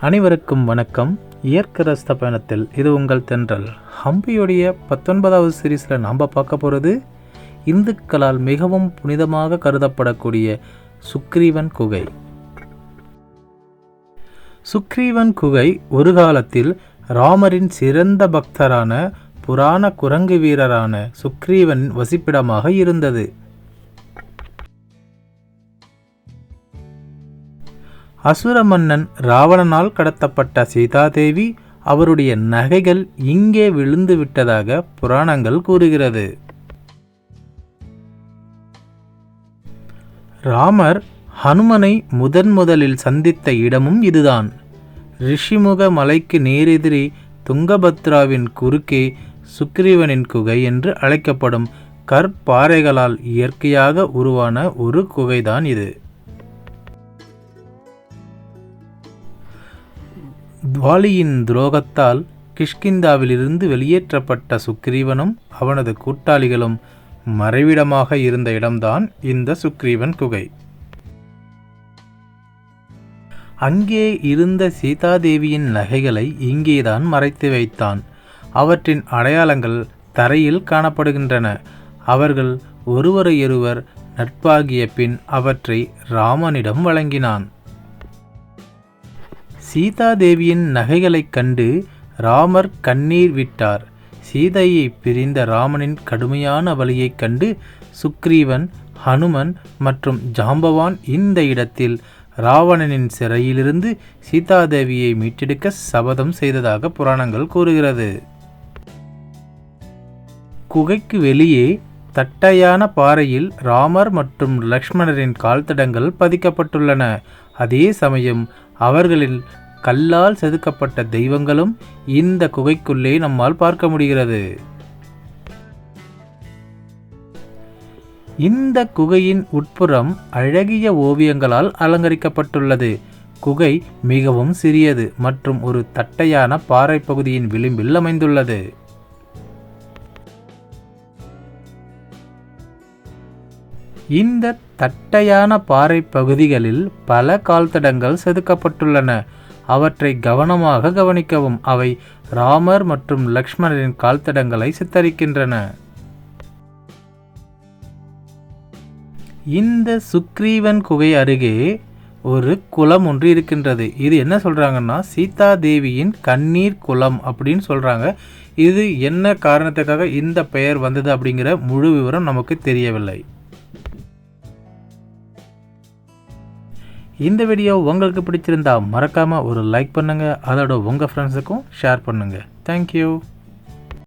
அனைவருக்கும் வணக்கம். இயற்கை ரஸ்த பயணத்தில் இது உங்கள் தென்றல். ஹம்பியுடைய பத்தொன்பதாவது சீரீஸில் நாம் பார்க்க போகிறது இந்துக்களால் மிகவும் புனிதமாக கருதப்படக்கூடிய சுக்ரீவன் குகை. சுக்ரீவன் குகை ஒரு காலத்தில் ராமரின் சிறந்த பக்தரான புராண குரங்கு வீரரான சுக்ரீவன் வசிப்பிடமாக இருந்தது. அசுர மன்னன் ராவணனால் கடத்தப்பட்ட சீதாதேவி அவருடைய நகைகள் இங்கே விழுந்து விட்டதாக புராணங்கள் கூறுகிறது. ராமர் ஹனுமனை முதன் முதலில் சந்தித்த இடமும் இதுதான். ரிஷிமுக மலைக்கு நேரெதிரே துங்கபத்ராவின் குறுக்கே சுக்ரீவனின் குகை என்று அழைக்கப்படும் கற்பாறைகளால் இயற்கையாக உருவான ஒரு குகைதான் இது. துவாலியின் துரோகத்தால் கிஷ்கிந்தாவிலிருந்து வெளியேற்றப்பட்ட சுக்ரீவனும் அவனது கூட்டாளிகளும் மறைவிடமாக இருந்த இடம்தான் இந்த சுக்ரீவன் குகை. அங்கே இருந்த சீதாதேவியின் நகைகளை இங்கேதான் மறைத்து வைத்தான். அவற்றின் அடையாளங்கள் தரையில் காணப்படுகின்றன. அவர்கள் ஒருவரையொருவர் நட்பாகிய பின் அவற்றை ராமனிடம் வழங்கினான். சீதாதேவியின் நகைகளைக் கண்டு ராமர் கண்ணீர் விட்டார். சீதையை பிரிந்த ராமனின் கடுமையான வழியைக் கண்டு சுக்ரீவன் ஹனுமன் மற்றும் ஜாம்பவான் இந்த இடத்தில் ராவணனின் சிறையிலிருந்து சீதாதேவியை மீட்டெடுக்க சபதம் செய்ததாக புராணங்கள் கூறுகிறது. குகைக்கு வெளியே தட்டையான பாறையில் ராமர் மற்றும் லக்ஷ்மணரின் கால்தடங்கள் பதிக்கப்பட்டுள்ளன. அதே சமயம் அவர்களின் கல்லால் செதுக்கப்பட்ட தெய்வங்களும் இந்த குகைக்குள்ளே நம்மால் பார்க்க முடிகிறது. இந்த குகையின் உட்புறம் அழகிய ஓவியங்களால் அலங்கரிக்கப்பட்டுள்ளது. குகை மிகவும் சிறியது மற்றும் ஒரு தட்டையான பாறை பகுதியின் விளிம்பில் அமைந்துள்ளது. இந்த தட்டையான பாறை பகுதிகளில் பல கால்தடங்கள் செதுக்கப்பட்டுள்ளன. அவற்றை கவனமாக கவனிக்கவும். அவை ராமர் மற்றும் லக்ஷ்மணரின் கால்தடங்களை சித்தரிக்கின்றன. இந்த சுக்ரீவன் குகை அருகே ஒரு குளம் ஒன்று இருக்கின்றது. இது என்ன சொல்கிறாங்கன்னா சீதா தேவியின் கண்ணீர் குளம் அப்படின்னு சொல்கிறாங்க இது என்ன காரணத்துக்காக இந்த பெயர் வந்தது அப்படிங்கிற முழு விவரம் நமக்கு தெரியவில்லை. இந்த வீடியோ உங்களுக்கு பிடிச்சிருந்தா மறக்காமல் ஒரு லைக் பண்ணுங்கள் அதோட உங்கள் ஃப்ரெண்ட்ஸுக்கும் ஷேர் பண்ணுங்கள் தேங்க்யூ